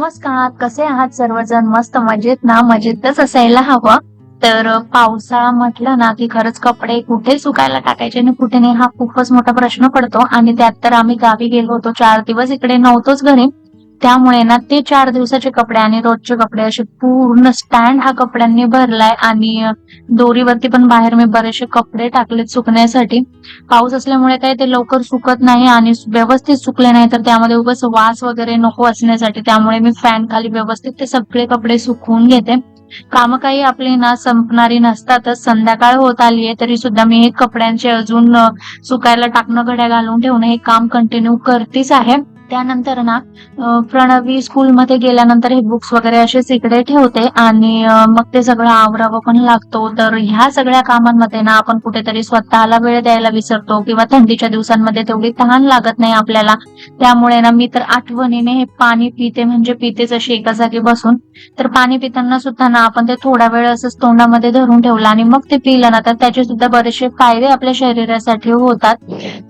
नमस्कार कसे आहात सर्वजण? मस्त मजेत ना? मजेतच असायला हवं. तर पावसाळा म्हटलं ना की खरंच कपडे कुठे सुकायला टाकायचे आणि कुठे नाही हा खूपच मोठा प्रश्न पडतो. आणि त्यात तर आम्ही गावी गेलो होतो चार दिवस इकडे नव्हतोच घरी. त्यामुळे ना ते चार दिवसाचे कपडे आणि रोजचे कपडे असे पूर्ण स्टँड हा कपड्यांनी भरलाय आणि दोरीवरती पण बाहेर मी बरेचसे कपडे टाकले सुकण्यासाठी. पाऊस असल्यामुळे काही ते लवकर सुकत नाही आणि व्यवस्थित सुकले नाही तर त्यामध्ये उगाच वास वगैरे नको असण्यासाठी त्यामुळे मी फॅन खाली व्यवस्थित ते सगळे कपडे सुकवून घेते. काम काही आपली ना संपणारी नसतातच. संध्याकाळ होत आली आहे तरी सुद्धा मी हे कपड्यांचे अजून सुकायला टाकणं घड्या घालून ठेवणं हे काम कंटिन्यू करतेच आहे. त्यानंतर ना प्रणवी स्कूलमध्ये गेल्यानंतर हे बुक्स वगैरे असेच इकडे ठेवते आणि मग ते सगळं आवरावं पण लागतो. तर ह्या सगळ्या कामांमध्ये ना आपण कुठेतरी स्वतःला वेळ द्यायला विसरतो किंवा थंडीच्या दिवसांमध्ये तेवढी तहान लागत नाही आपल्याला. त्यामुळे ना मी तर आठवणीने हे पाणी पिते म्हणजे पितेच अशी एका जागी बसून. तर पाणी पिताना सुद्धा ना आपण ते थोडा वेळ असंच तोंडामध्ये धरून ठेवलं आणि मग ते पिलं ना तर त्याचे सुद्धा बरेचसे फायदे आपल्या शरीरासाठी होतात.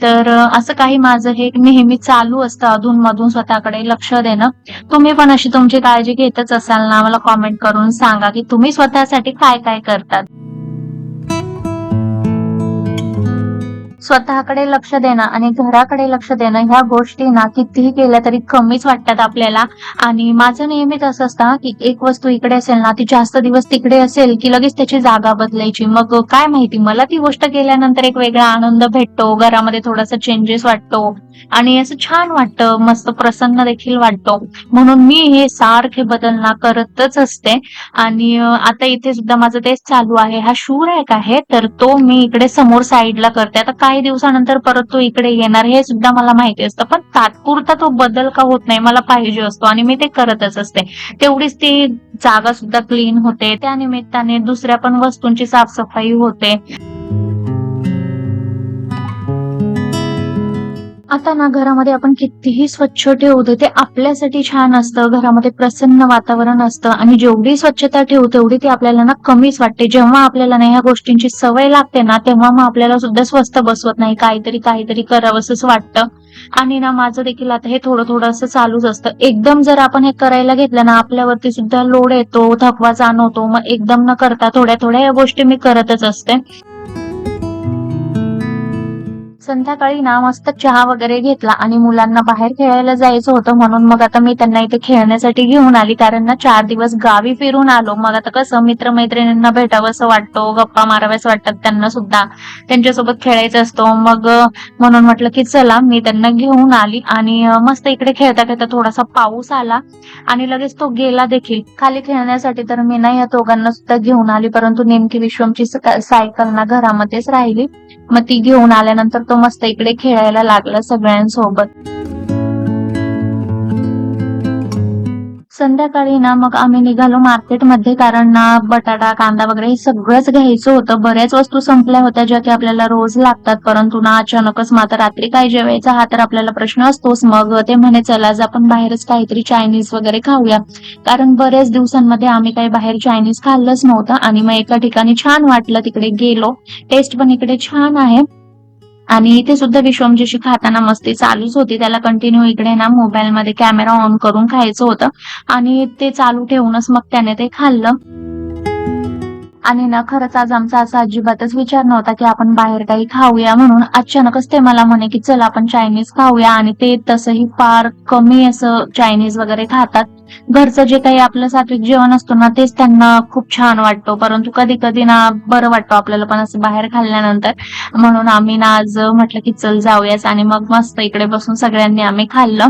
तर असं काही माझं हे नेहमी चालू असतं. अधून मधून स्वतःकडे लक्ष देणं. तुम्ही पण अशी तुमची काळजी घेतच असाल ना? मला कॉमेंट करून सांगा की तुम्ही स्वतःसाठी काय काय करतात. स्वतःकडे लक्ष देणं आणि घराकडे लक्ष देणं ह्या गोष्टी ना कितीही केल्या तरी कमीच वाटतात आपल्याला. आणि माझं नेहमीच असं असतं की एक वस्तू इकडे असेल ना ती जास्त दिवस तिकडे असेल की लगेच त्याची जागा बदलायची. मग काय माहिती मला ती गोष्ट केल्यानंतर एक वेगळा आनंद भेटतो घरामध्ये थोडासा चेंजेस वाटतो आणि असं छान वाटतं मस्त प्रसन्न देखील वाटतो. म्हणून मी हे सारखे बदल ना करतच असते. आणि आता इथे सुद्धा माझं तेच चालू आहे. हा शूर एक आहे तर तो मी इकडे समोर साईडला करते. आता काय काही दिवसानंतर परत तो इकडे येणार हे सुद्धा मला माहिती असतं. पण तात्पुरता तो बदल का होत नाही मला पाहिजे असतो आणि मी ते करतच असते. तेवढीच ती जागा सुद्धा क्लीन होते. त्या निमित्ताने दुसऱ्या पण वस्तूंची साफसफाई होते. आता ना घरामध्ये आपण कितीही स्वच्छ ठेवतो ते आपल्यासाठी छान असतं. घरामध्ये प्रसन्न वातावरण असतं आणि जेवढी स्वच्छता ठेवू तेवढी ती आपल्याला ना कमीच वाटते. जेव्हा आपल्याला ना ह्या गोष्टींची सवय लागते ना तेव्हा मग आपल्याला सुद्धा स्वस्त बसवत नाही. काहीतरी काहीतरी करावंसंच वाटतं. आणि ना माझं देखील आता हे थोडं थोडं असं चालूच असतं. एकदम जर आपण हे करायला घेतलं ना आपल्यावरती सुद्धा लोड येतो थकवा जाणवतो. मग एकदम न करता थोड्या थोड्या या गोष्टी मी करतच असते. संध्याकाळी ना मस्त चहा वगैरे घेतला आणि मुलांना बाहेर खेळायला जायचं होतं म्हणून मग आता मी त्यांना इथे खेळण्यासाठी घेऊन आली. कारण ना चार दिवस गावी फिरून आलो. मग आता कसं मित्रमैत्रिणींना भेटावंसं वाटतो गप्पा माराव्यास वाटतात त्यांना सुद्धा. त्यांच्यासोबत खेळायचं असतो. मग म्हणून म्हटलं की चला मी त्यांना घेऊन आली आणि मस्त इकडे खेळता खेळता थोडासा पाऊस आला आणि लगेच तो गेला देखील. खाली खेळण्यासाठी तर मी ना या दोघांना सुद्धा घेऊन आली. परंतु नेमकी विश्वमची सायकल ना घरामध्येच राहिली. मग ती घेऊन आल्यानंतर तो मस्त इकडे खेळायला लागला सगळ्यांसोबत. संध्याकाळी ना मग आम्ही निघालो मार्केटमध्ये कारण ना बटाटा कांदा वगैरे हे सगळंच घ्यायचं होतं. बऱ्याच वस्तू संपल्या होत्या ज्या की आपल्याला रोज लागतात. परंतु ना अचानकच मात्र रात्री काय जेवायचा हा तर आपल्याला प्रश्न असतोच. मग ते म्हणे चला आज आपण बाहेरच काहीतरी चायनीज वगैरे खाऊया. कारण बऱ्याच दिवसांमध्ये आम्ही काही बाहेर चायनीज खाल्लंच नव्हतं आणि मग एका ठिकाणी छान वाटलं तिकडे गेलो. टेस्ट पण इकडे छान आहे. आणि इथे सुद्धा विश्वमजीशी खाताना मस्ती चालूच होती. त्याला कंटिन्यू इकडे ना मोबाईल मध्ये कॅमेरा ऑन करून खायचं होतं. आणि ते चालू ठेवूनच मग त्याने ते खाल्लं. आणि ना खरंच आज आमचा असा अजिबातच विचार नव्हता की आपण बाहेर काही खाऊया म्हणून. अचानकच ते मला म्हणे की चल आपण चायनीज खाऊया. आणि ते तसंही फार कमी असं चायनीज वगैरे खातात. घरचं जे काही आपलं सात्विक जेवण असतं ना तेच त्यांना खूप छान वाटतं. परंतु कधी कधी ना बरं वाटतं आपल्याला पण असं बाहेर खाल्ल्यानंतर. म्हणून आम्ही ना आज म्हटलं की चल जाऊयाच आणि मग मस्त इकडे बसून सगळ्यांनी आम्ही खाल्लं.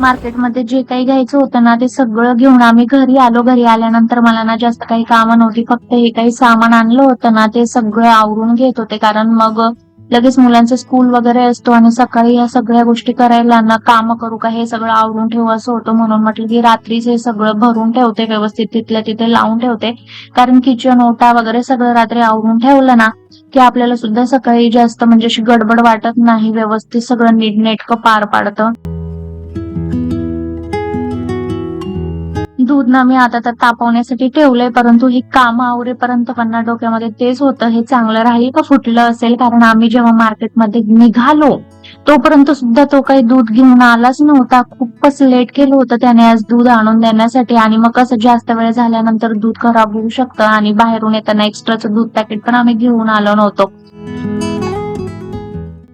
मार्केटमध्ये जे काही घ्यायचं होतं ना ते सगळं घेऊन आम्ही घरी आलो. घरी आल्यानंतर मला ना जास्त काही कामं नव्हती. फक्त हे काही सामान आणलं होतं ना ते सगळं आवरून घेत होते. कारण मग लगेच मुलांचं स्कूल वगैरे असतो आणि सकाळी या सगळ्या गोष्टी करायला ना कामं करू का हे सगळं आवरून ठेवू असं होतं. म्हणून म्हटलं की रात्रीच हे सगळं भरून ठेवते व्यवस्थित. तिथल्या तिथे लावून ठेवते. कारण किचन ओटा वगैरे सगळं रात्री आवरून ठेवलं ना की आपल्याला सुद्धा सकाळी जास्त म्हणजे अशी गडबड वाटत नाही. व्यवस्थित सगळं नीट नेटकं पार पाडतं. दूध ना मी आता तर तापवण्यासाठी ठेवलंय परंतु ही काम आवरेपर्यंत पण डोक्यामध्ये तेच होतं. हे चांगलं राहील का फुटलं असेल? कारण आम्ही जेव्हा मार्केटमध्ये निघालो तोपर्यंत सुद्धा तो काही दूध घेऊन आलाच नव्हता. खूपच लेट केलं होतं त्याने आज दूध आणून देण्यासाठी. आणि मग कसं जास्त वेळ झाल्यानंतर दूध खराब होऊ शकतं आणि बाहेरून येताना एक्स्ट्राचं दूध पॅकेट पण आम्ही घेऊन आलो नव्हतो.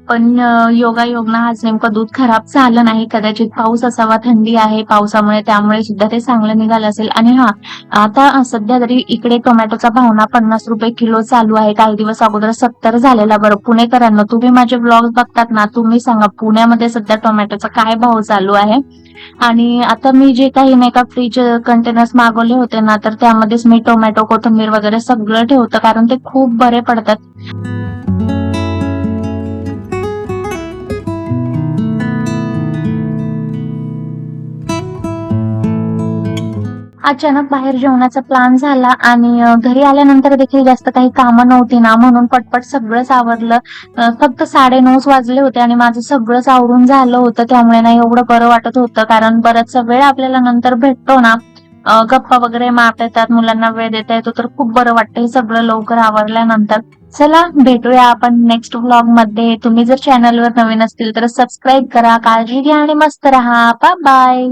पण योगा योगना आज नेमकं दूध खराब झालं नाही. कदाचित पाऊस असावा थंडी आहे पावसामुळे त्यामुळे सुद्धा ते चांगलं निघालं असेल. आणि हा आता सध्या तरी इकडे टोमॅटोचा भाव ना पन्नास रुपये किलो चालू आहे. काही दिवस अगोदर सत्तर झालेला बरं. पुणेकरांना तुम्ही माझे ब्लॉग बघतात ना तुम्ही सांगा पुण्यामध्ये सध्या टोमॅटोचा काय भाव चालू आहे? आणि आता मी जे काही नाही का फ्रीज कंटेनर्स मागवले होते ना तर त्यामध्येच मी टोमॅटो कोथिंबीर वगैरे सगळं ठेवतं कारण ते खूप बरे पडतात. अचानक बाहेर जेवणाचा प्लॅन झाला आणि घरी आल्यानंतर देखील जास्त काही कामं नव्हती ना म्हणून पटपट सगळंच आवरलं फक्त साडे नऊच वाजले होते आणि माझं सगळंच आवरून झालं होतं त्यामुळे ना एवढं बरं वाटत होतं. कारण बराचसा वेळ आपल्याला नंतर भेटतो ना गप्पा वगैरे मारता येतात मुलांना वेळ देता येतो तर खूप बरं वाटतं हे सगळं लवकर आवरल्यानंतर. चला भेटूया आपण नेक्स्ट व्लॉगमध्ये. तुम्ही जर चॅनलवर नवीन असतील तर सबस्क्राईब करा काळजी घ्या आणि मस्त राहा. बाय